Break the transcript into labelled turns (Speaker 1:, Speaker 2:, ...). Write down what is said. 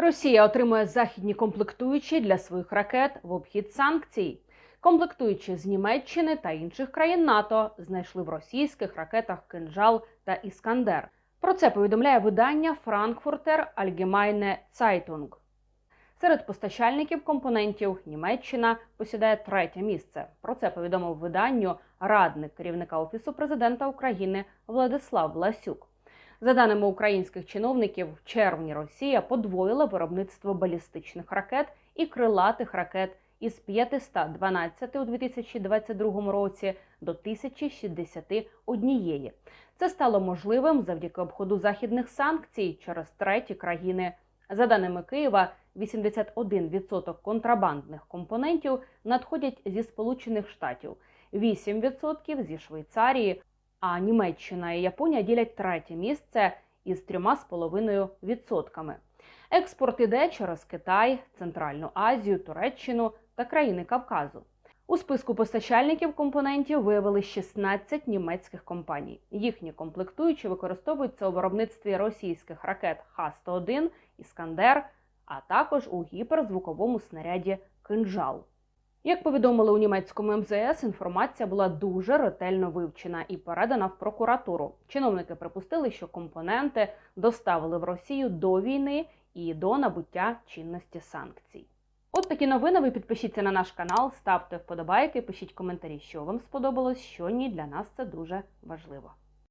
Speaker 1: Росія отримує західні комплектуючі для своїх ракет в обхід санкцій. Комплектуючі з Німеччини та інших країн НАТО знайшли в російських ракетах Кинжал та Іскандер. Про це повідомляє видання Frankfurter Allgemeine Zeitung. Серед постачальників компонентів Німеччина посідає третє місце. Про це повідомив виданню радник керівника офісу президента України Владислав Власюк. За даними українських чиновників, в червні Росія подвоїла виробництво балістичних ракет і крилатих ракет із 512 у 2022 році до 1061. Це стало можливим завдяки обходу західних санкцій через треті країни. За даними Києва, 81% контрабандних компонентів надходять зі Сполучених Штатів, 8% зі Швейцарії, а Німеччина і Японія ділять третє місце із 3,5%. Експорт іде через Китай, Центральну Азію, Туреччину та країни Кавказу. У списку постачальників компонентів виявили 16 німецьких компаній. Їхні комплектуючі використовуються у виробництві російських ракет Х-101, Іскандер, а також у гіперзвуковому снаряді Кинжал. Як повідомили у німецькому МЗС, інформація була дуже ретельно вивчена і передана в прокуратуру. Чиновники припустили, що компоненти доставили в Росію до війни і до набуття чинності санкцій. От такі новини. Ви підпишіться на наш канал, ставте вподобайки, пишіть коментарі, що вам сподобалось, що ні. Для нас це дуже важливо.